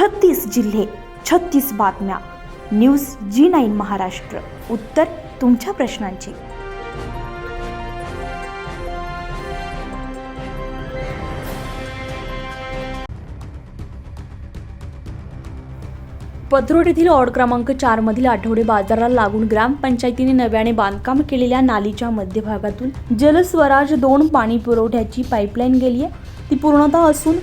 छत्तीस जिल्हे छत्तीस बातम्या. News G nine Maharashtra. उत्तर तुमच्या प्रश्नांची. पथरोड येथील ऑड क्रमांक चार मधील आठवडे बाजाराला लागून ग्रामपंचायतीने नव्याने बांधकाम केलेल्या नालीच्या मध्यभागातून जलस्वराज दोन पाणी पुरवठ्याची पाईपलाईन गेली आहे. ती पूर्णतः असून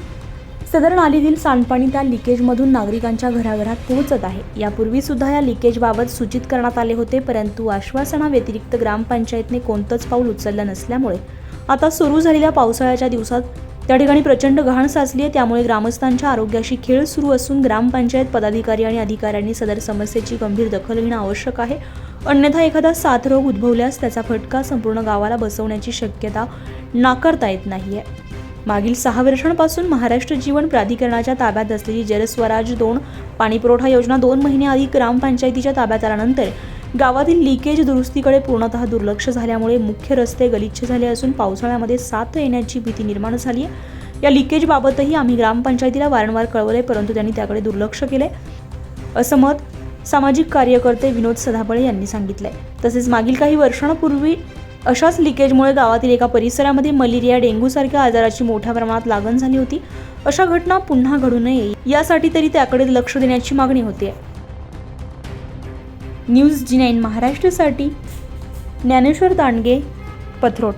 सदर नालीतील सांडपाणी त्या लिकेजमधून नागरिकांच्या घराघरात पोहोचत आहे. यापूर्वी सुद्धा या लिकेजबाबत सूचित करण्यात आले होते परंतु आश्वासनाव्यतिरिक्त ग्रामपंचायतने कोणतंच पाऊल उचललं नसल्यामुळे. आता सुरू झालेल्या पावसाळ्याच्या दिवसात त्या ठिकाणी प्रचंड घाण साचली आहे त्यामुळे ग्रामस्थांच्या आरोग्याशी खेळ सुरू असून ग्रामपंचायत पदाधिकारी आणि अधिकाऱ्यांनी सदर समस्येची गंभीर दखल घेणं आवश्यक आहे. अन्यथा एखादा साथरोग उद्भवल्यास त्याचा फटका संपूर्ण गावाला बसवण्याची शक्यता नाकारता येत नाही आहे मागील सहा वर्षांपासून महाराष्ट्र जीवन प्राधिकरणाच्या ताब्यात असलेली जलस्वराज दोन पाणीपुरवठा योजना दोन महिन्याआधी ग्रामपंचायतीच्या ताब्यात आल्यानंतर गावातील लिकेज दुरुस्तीकडे पूर्णतः दुर्लक्ष झाल्यामुळे मुख्य रस्ते गलिच्छ झाले असून पावसाळ्यामध्ये साथ येण्याची भीती निर्माण झाली आहे. या लिकेजबाबतही आम्ही ग्रामपंचायतीला वारंवार कळवले परंतु त्यांनी त्याकडे दुर्लक्ष केले असं मत सामाजिक कार्यकर्ते विनोद सदाबळे यांनी सांगितलंय. तसेच मागील काही वर्षांपूर्वी अशाच लिकेजमुळे गावातील एका परिसरामध्ये मलेरिया डेंग्यूसारख्या आजाराची मोठ्या प्रमाणात लागण झाली होती. अशा घटना पुन्हा घडू नये यासाठी तरी त्याकडे लक्ष देण्याची मागणी होते न्यूज जी नाईन महाराष्ट्रसाठी ज्ञानेश्वर दांडगे पथरोट.